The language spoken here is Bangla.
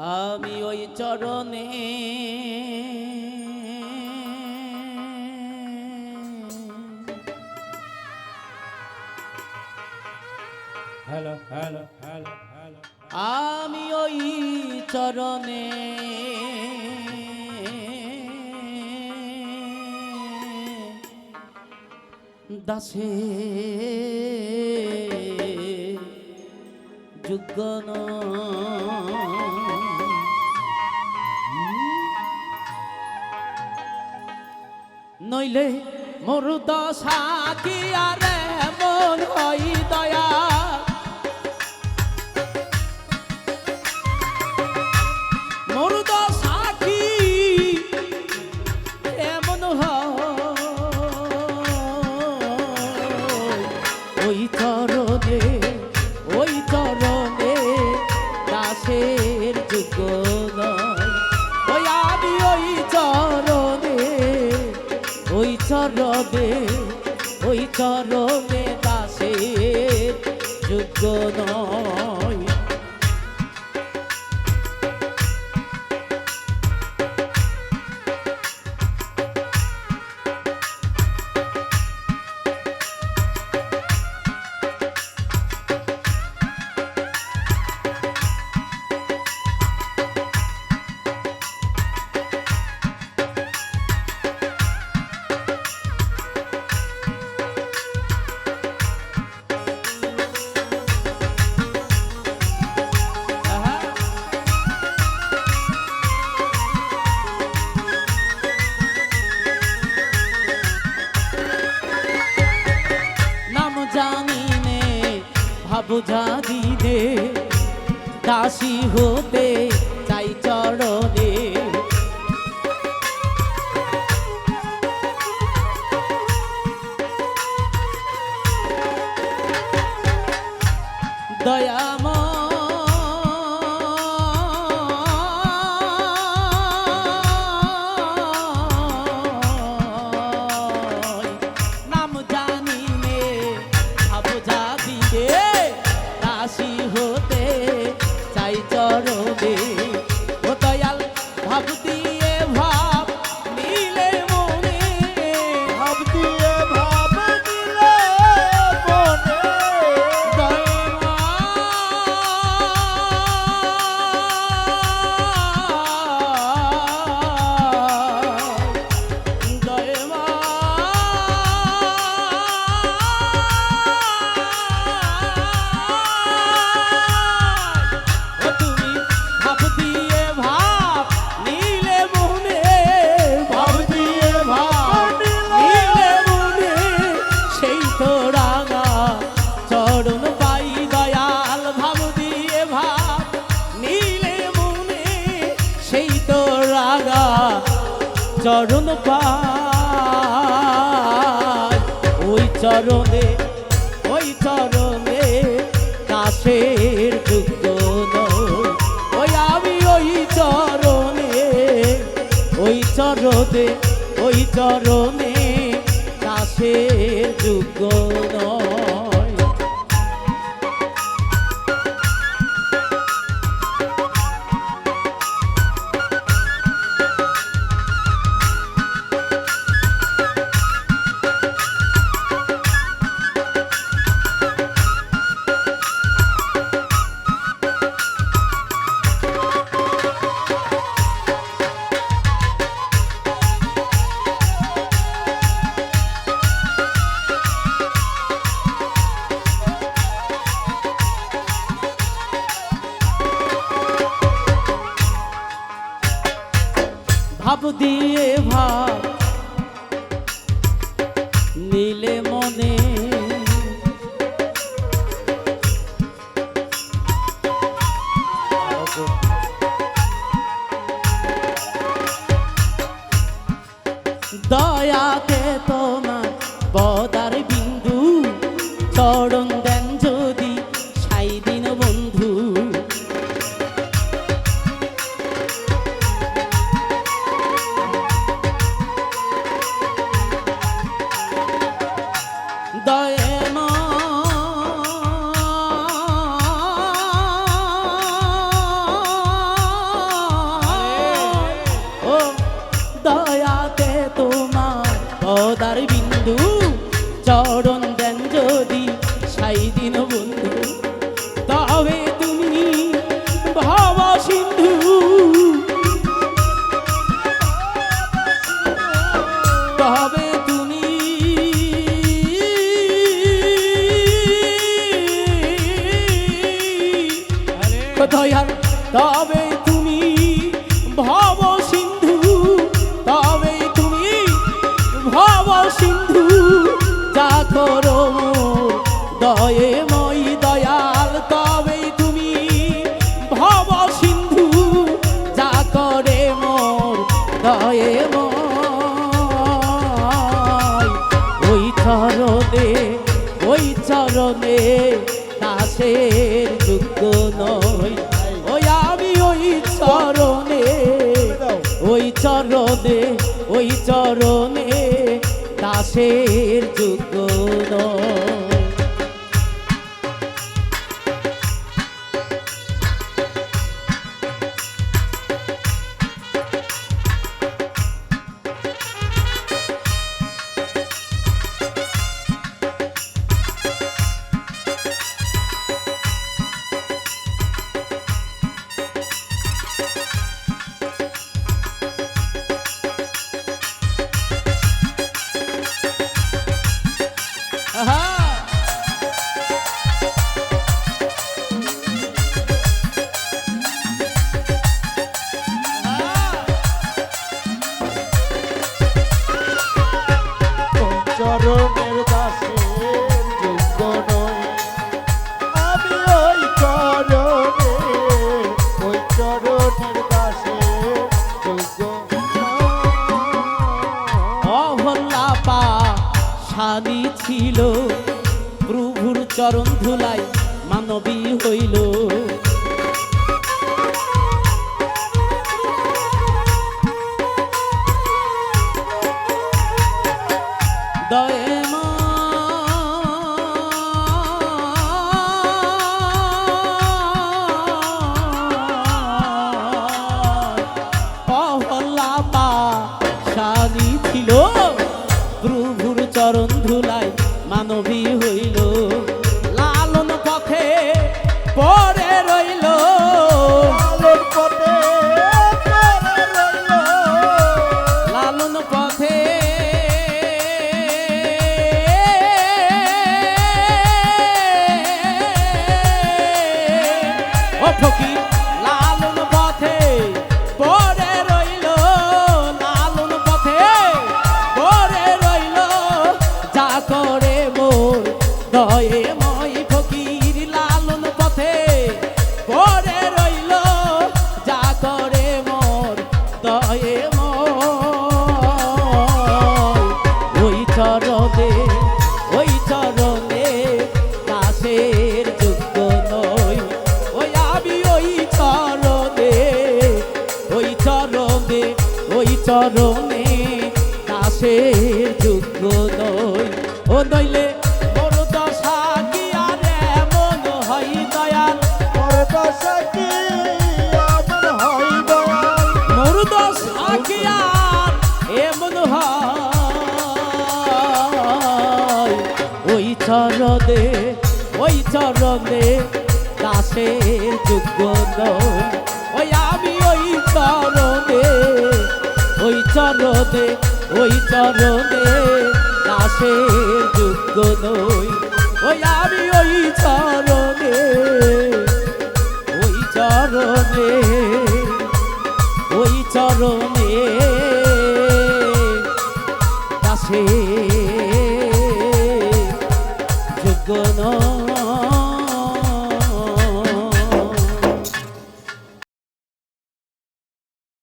আমি ওই চরণে হ্যালো হ্যালো হ্যালো হ্যালো আমি ওই চরণে দাসে যোগ্য নইলে মোর দশা কি আর মন হই নয় ভাবু জানি নে দাসী হতে চাই চরণে। দয়াময় চরণ পাই ওই চরণে ওই চরণে দাসের যুগ ওই আমি ওই চরণে ওই চরণে ওই চরণে দাসের যুগ নয়। ভাব চরণ দেন যদি সাই দিন বন্ধু তবে তুমি ভব সিন্ধু। তবে তুমি দয়াল তবে দয়ে মই দয়াল, তবে তুমি ভব সিন্ধু যা করে মোর দয়ে ওই চরণে ওই চরণে দাসের যোগ্য নয় ওই আমি ওই চরণে ওই চরণে ওই চরণে দাসের যোগ্য নয় চরণ ধুলাই মানবী হইল। ছিল। প্রভুর চরণ ধুলাই মানবী দয়ে মই ফকির লালন পথে পরে রইল, যা করে মোর দয়ে ওই চরণে ওই চরণে দাসের যোগ্য নই। ওই আমি ওই চরণে ওই চরণে ওই চরণে দাসের যোগ্য নই। ও নইলে চরণে দাসের যোগ্য ওই আমি ওই চরণে ওই চরণে ওই চরণে দাসের যোগ্য নই। ওই আমি ওই চরণে ওই চরণে ওই চরণে দাসে